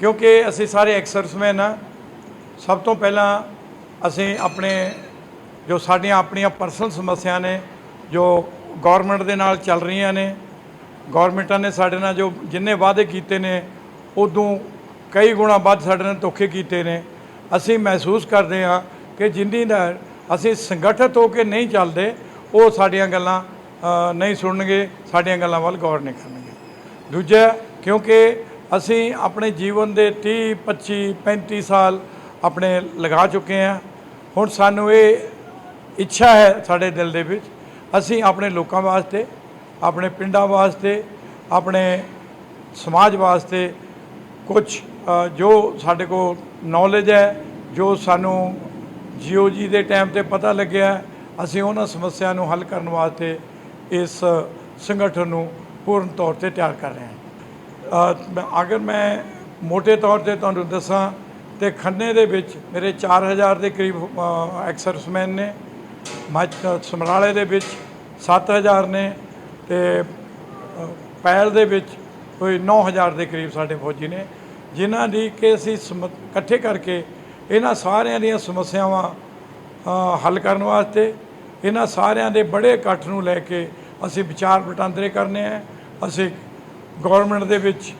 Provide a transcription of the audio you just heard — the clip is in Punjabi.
ਕਿਉਂਕਿ ਅਸੀਂ ਸਾਰੇ ਐਕਸਰਸਮੈਨ ਆ। ਸਭ ਤੋਂ ਪਹਿਲਾਂ ਅਸੀਂ ਆਪਣੇ ਜੋ ਸਾਡੀਆਂ ਆਪਣੀਆਂ ਪਰਸਨਲ ਸਮੱਸਿਆ ਨੇ, ਜੋ ਗਵਰਨਮੈਂਟ ਦੇ ਨਾਲ ਚੱਲ ਰਹੀਆਂ ਨੇ ਗਵਰਨਮੈਂਟਾਂ ਨੇ ਸਾਡੇ ਨਾਲ ਜੋ ਜਿੰਨੇ ਵਾਅਦੇ ਕੀਤੇ ਨੇ, ਉਦੋਂ ਕਈ ਗੁਣਾ ਵੱਧ ਸਾਡੇ ਨਾਲ ਧੋਖੇ ਕੀਤੇ ਨੇ। ਅਸੀਂ ਮਹਿਸੂਸ ਕਰਦੇ ਹਾਂ ਕਿ ਜਿੰਨੀ ਦਾ ਅਸੀਂ ਸੰਗਠਿਤ ਹੋ ਕੇ ਨਹੀਂ ਚੱਲਦੇ, ਉਹ ਸਾਡੀਆਂ ਗੱਲਾਂ ਨਹੀਂ ਸੁਣਨਗੇ, ਸਾਡੀਆਂ ਗੱਲਾਂ ਵੱਲ ਗੌਰ ਨਹੀਂ ਕਰਨਗੇ। ਦੂਜਾ, ਕਿਉਂਕਿ ਅਸੀਂ ਆਪਣੇ ਜੀਵਨ ਦੇ 30 25 35 ਸਾਲ ਆਪਣੇ ਲਗਾ ਚੁੱਕੇ ਹਾਂ। ਹੁਣ ਸਾਨੂੰ ਇਹ ਇੱਛਾ ਹੈ ਸਾਡੇ ਦਿਲ ਦੇ ਵਿੱਚ, ਅਸੀਂ ਆਪਣੇ ਲੋਕਾਂ ਵਾਸਤੇ, ਆਪਣੇ ਪਿੰਡਾਂ ਵਾਸਤੇ, ਆਪਣੇ ਸਮਾਜ ਵਾਸਤੇ ਕੁਝ ਜੋ ਸਾਡੇ ਕੋਲ ਨੌਲੇਜ ਹੈ, ਜੋ ਸਾਨੂੰ ਜੀਓ ਜੀ ਦੇ ਟਾਈਮ ਤੇ ਪਤਾ ਲੱਗਿਆ, ਅਸੀਂ ਉਹਨਾਂ ਸਮੱਸਿਆ ਨੂੰ ਹੱਲ ਕਰਨ ਵਾਸਤੇ ਇਸ ਸੰਗਠਨ ਨੂੰ ਪੂਰਨ ਤੌਰ ਤੇ ਤਿਆਰ ਕਰ ਰਹੇ ਹਾਂ। ਅਗਰ ਮੈਂ ਮੋٹے ਤੌਰ ਤੇ ਤੁਹਾਨੂੰ ਦੱਸਾਂ ਤੇ ਖੰਨੇ ਦੇ ਵਿੱਚ ਮੇਰੇ 4000 ਦੇ ਕਰੀਬ ਐਕਸਰਸਮੈਨ ਨੇ ਸਮਰਾਲੇ ਦੇ ਵਿੱਚ 7000 ਨੇ ਤੇ ਅ, ਪੈਲ ਦੇ ਵਿੱਚ ਕੋਈ 9000 ਦੇ ਕਰੀਬ ਸਾਡੇ ਫੌਜੀ ਨੇ ਜਿਨ੍ਹਾਂ ਦੀ ਕਿ ਅਸੀਂ ਸਮ- ਇਕੱਠੇ ਕਰਕੇ ਇਹਨਾਂ ਸਾਰਿਆਂ ਦੀਆਂ ਸਮੱਸਿਆਵਾਂ ਹੱਲ ਕਰਨ ਵਾਸਤੇ ਇਹਨਾਂ ਸਾਰਿਆਂ ਦੇ ਬੜੇ ਇਕੱਠ ਨੂੰ ਲੈ ਕੇ ਅਸੀਂ ਵਿਚਾਰ ਵਟਾਂਦਰੇ ਕਰਨੇ ਆ ਅਸੀਂ ਗਵਰਨਮੈਂਟ ਦੇ ਵਿੱਚ